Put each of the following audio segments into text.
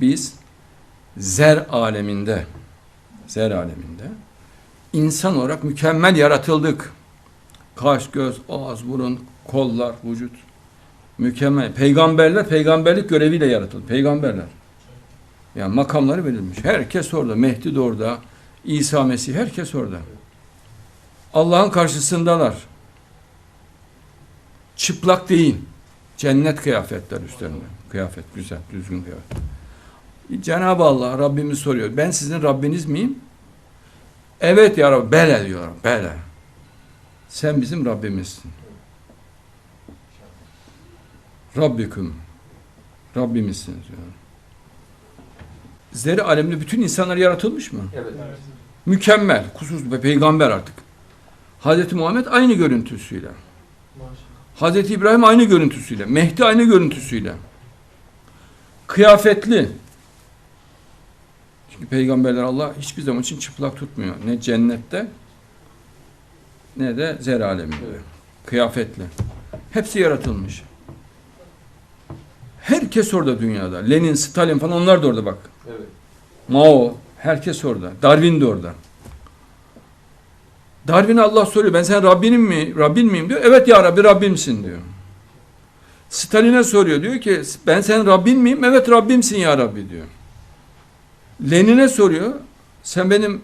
Biz zer aleminde, zer aleminde insan olarak mükemmel yaratıldık. Kaş, göz, ağız, burun, kollar, vücut mükemmel. Peygamberler peygamberlik göreviyle yaratıldı. Peygamberler. Yani makamları verilmiş. Herkes orada. Mehdi de orada. İsa Mesih herkes orada. Allah'ın karşısındalar. Çıplak değil. Cennet kıyafetler üstlerinde. Kıyafet güzel, düzgün kıyafet. Cenab-ı Allah Rabbimiz soruyor. Ben sizin Rabbiniz miyim? Evet ya Rabbi. Bele diyor. Bele. Sen bizim Rabbimizsin. Rabbiküm. Rabbimizsiniz diyor. Zeri alemde bütün insanlar yaratılmış mı? Evet. Mükemmel. Kusursuz bir peygamber artık. Hazreti Muhammed aynı görüntüsüyle. Hazreti İbrahim aynı görüntüsüyle. Mehdi aynı görüntüsüyle. Kıyafetli. Çünkü peygamberler Allah hiçbir zaman için çıplak tutmuyor. Ne cennette ne de zer aleminde. Evet. Kıyafetli. Hepsi yaratılmış. Herkes orada dünyada. Lenin, Stalin falan onlar da orada bak. Evet. Mao, herkes orada. Darwin de orada. Darwin'e Allah soruyor, ben sen Rabbinim mi, Rabbin miyim diyor. Evet ya Rabbi, Rabbimsin diyor. Stalin'e soruyor, diyor ki ben sen Rabbin miyim? Evet Rabbimsin ya Rabbi diyor. Lenin'e soruyor, sen benim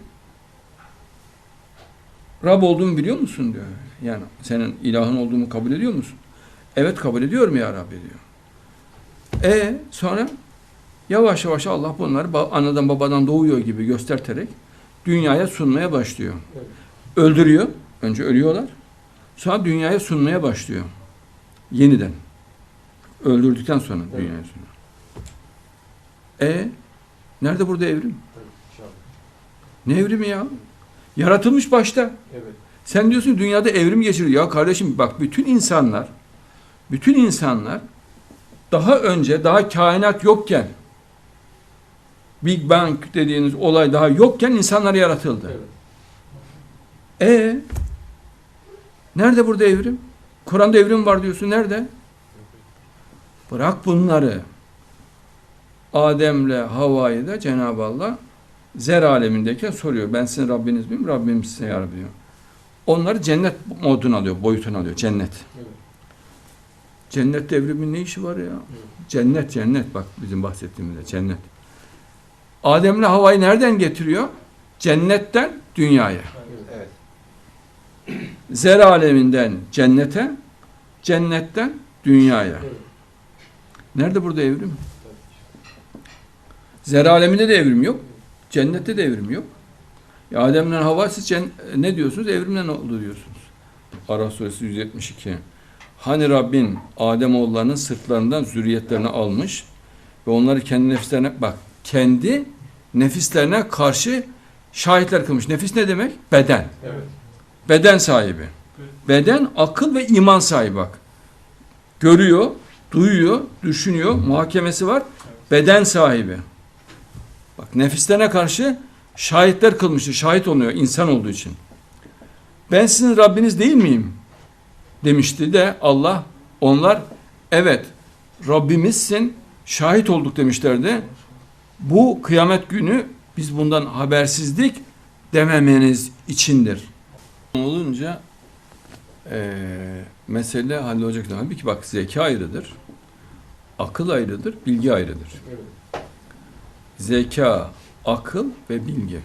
Rab olduğumu biliyor musun diyor. Yani senin ilahın olduğumu kabul ediyor musun? Evet kabul ediyorum ya Rabbi diyor. E sonra Yavaş yavaş Allah bunları anadan babadan doğuyor gibi gösterterek dünyaya sunmaya başlıyor. Evet. Öldürüyor. Önce ölüyorlar. Sonra dünyaya sunmaya başlıyor. Yeniden. Öldürdükten sonra Evet. dünyaya sunuyor. E nerede burada evrim? Ne evrimi ya? Yaratılmış başta. Evet. Sen diyorsun dünyada evrim geçiriyor. Ya kardeşim bak bütün insanlar bütün insanlar daha önce daha kainat yokken Big Bang dediğiniz olay daha yokken insanlar yaratıldı. Evet. E nerede burada evrim? Kur'an'da evrim var diyorsun. Nerede? Bırak bunları. Adem'le Havva'yı da Cenab-ı Allah zer alemindeyken soruyor. Ben sizin Rabbiniz miyim? Rabbim size ya Rabbi diyor. Onları cennet moduna alıyor, boyutuna alıyor. Cennet. Evet. Cennette evrimin ne işi var ya? Cennet, cennet bak bizim bahsettiğimizde cennet. Adem'le Havva'yı nereden getiriyor? Cennetten dünyaya. Evet. Zer aleminden cennete, cennetten dünyaya. Evet. Nerede burada evrim? Zer aleminde de evrim yok. Cennette de evrim yok. Ya Adem'le Havva siz ne diyorsunuz? Evrimle ne oldu diyorsunuz. Araf suresi 172. Hani Rabbin Adem oğullarının sırtlarından zürriyetlerini almış ve onları kendi nefislerine bak kendi nefislerine karşı şahitler kılmış. Nefis ne demek? Beden. Evet. Beden sahibi. Beden, akıl ve iman sahibi bak. Görüyor, duyuyor, düşünüyor, muhakemesi var. Beden sahibi. Nefislerine karşı şahitler kılmıştır. Şahit oluyor insan olduğu için. Ben sizin Rabbiniz değil miyim? Demişti de Allah onlar evet Rabbimizsin şahit olduk demişlerdi. Bu kıyamet günü biz bundan habersizlik dememeniz içindir olunca eee mesele hallolacak. Tabii ki bak zeka ayrıdır. Akıl ayrıdır, bilgi ayrıdır. Evet. Zeka, akıl ve bilgi.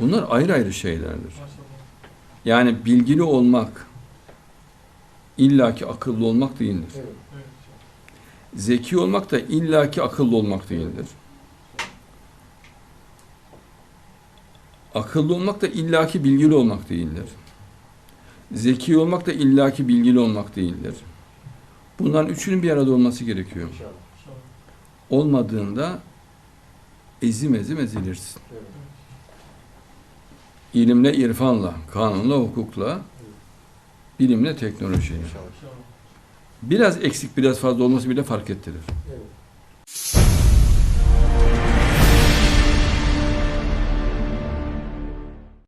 Bunlar ayrı ayrı şeylerdir. Yani bilgili olmak illaki akıllı olmak değildir. Zeki olmak da illaki akıllı olmak değildir. Akıllı olmak da illaki bilgili olmak değildir. Zeki olmak da illaki bilgili olmak değildir. Bunların üçünün bir arada olması gerekiyor. Olmadığında ezim ezim ezilirsin. İlimle, irfanla, kanunla, hukukla, bilimle, teknolojiyle. Biraz eksik, biraz fazla olması bile fark ettirir. Evet.